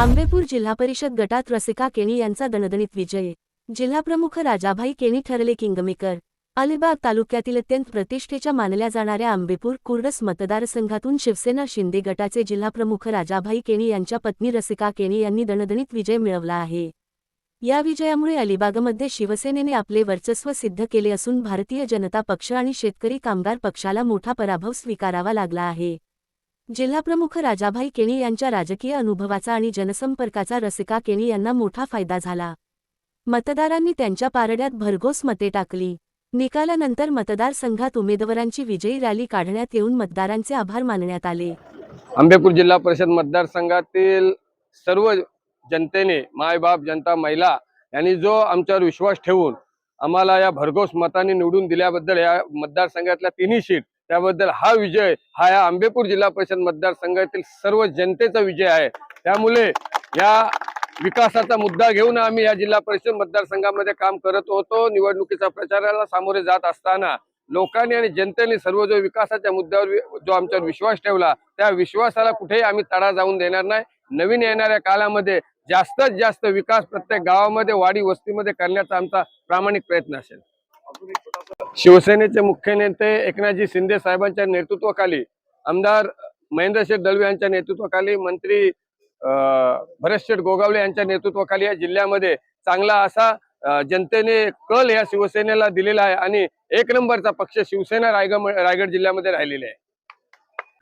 आंबेपूर जिल्हा परिषद गटात रसिका केणी यांचा दणदणीत विजय. जिल्हाप्रमुख राजाभाई केणी ठरले किंगमेकर. अलिबाग तालुक्यातील अत्यंत प्रतिष्ठेच्या मानल्या जाणाऱ्या आंबेपूर कुर्डस मतदारसंघातून शिवसेना शिंदे गटाचे जिल्हाप्रमुख राजाभाई केणी यांच्या पत्नी रसिका केणी यांनी दणदणीत विजय मिळवला आहे. या विजयामुळे अलिबागमध्ये शिवसेनेने आपले वर्चस्व सिद्ध केले असून भारतीय जनता पक्ष आणि शेतकरी कामगार पक्षाला मोठा पराभव स्वीकारावा लागला आहे. जिल्हाप्रमुख राजाभाई केणी यांच्या राजकीय अनुभवाचा आणि जनसंपर्काचा रसिका केणी यांना मोठा फायदा झाला. मतदारांनी त्यांच्या पारड्यात भरघोस मते टाकली. निकालानंतर मतदारसंघात उमेदवारांची विजयी रॅली काढण्यात येऊन मतदारांचे आभार मानण्यात आले. आंबेपूर जिल्हा परिषद मतदारसंघातील सर्व जनतेने मायबाप जनता महिला यांनी जो आमच्यावर विश्वास ठेवून आम्हाला या भरघोस मताने निवडून दिल्याबद्दल या मतदारसंघातल्या तिन्ही सीट त्याबद्दल हा विजय हा या आंबेपूर जिल्हा परिषद मतदारसंघातील सर्व जनतेचा विजय आहे. त्यामुळे या विकासाचा मुद्दा घेऊन आम्ही या जिल्हा परिषद मतदारसंघामध्ये काम करत होतो. निवडणुकीच्या प्रचाराला सामोरे जात असताना लोकांनी आणि जनतेने सर्व जो विकासाच्या मुद्द्यावर जो आमच्यावर विश्वास ठेवला त्या विश्वासाला कुठेही आम्ही तडा जाऊन देणार नाही. नवीन येणाऱ्या काळामध्ये जास्तीत जास्त विकास प्रत्येक गावामध्ये वाडी वस्तीमध्ये करण्याचा आमचा प्रामाणिक प्रयत्न असेल. शिवसेनेचे मुख्य नेते एकनाथजी शिंदे साहेबांच्या नेतृत्वाखाली आमदार महेंद्रशेठ दळवे यांच्या नेतृत्वाखाली मंत्री भरत भरतशेठ गोगावले यांच्या नेतृत्वाखाली या जिल्ह्यामध्ये चांगला असा जनतेने कल या शिवसेनेला दिलेला आहे आणि एक नंबरचा पक्ष शिवसेना रायगड रायगड जिल्ह्यामध्ये राहिलेले आहे.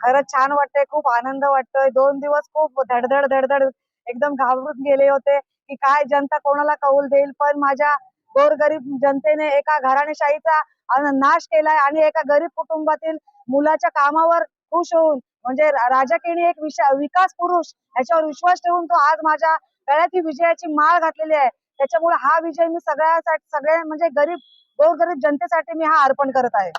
खरंच छान वाटतंय खूप आनंद वाटतोय. दोन दिवस खूप धडधड धडधड एकदम घाबरून गेले होते की काय जनता कोणाला कौल देईल? पण माझ्या गोरगरीब जनतेने एका घराणेशाहीचा नाश केलाय आणि एका गरीब कुटुंबातील मुलाच्या कामावर खुश होऊन म्हणजे राजकीय एक विशा- विकास पुरुष याच्यावर विश्वास ठेवून तो आज माझ्या गळ्यात ही विजयाची माळ घातलेली आहे. त्याच्यामुळे हा विजय मी सगळ्यासाठी सगळ्या म्हणजे गरीब गोरगरीब जनतेसाठी मी हा अर्पण करत आहे.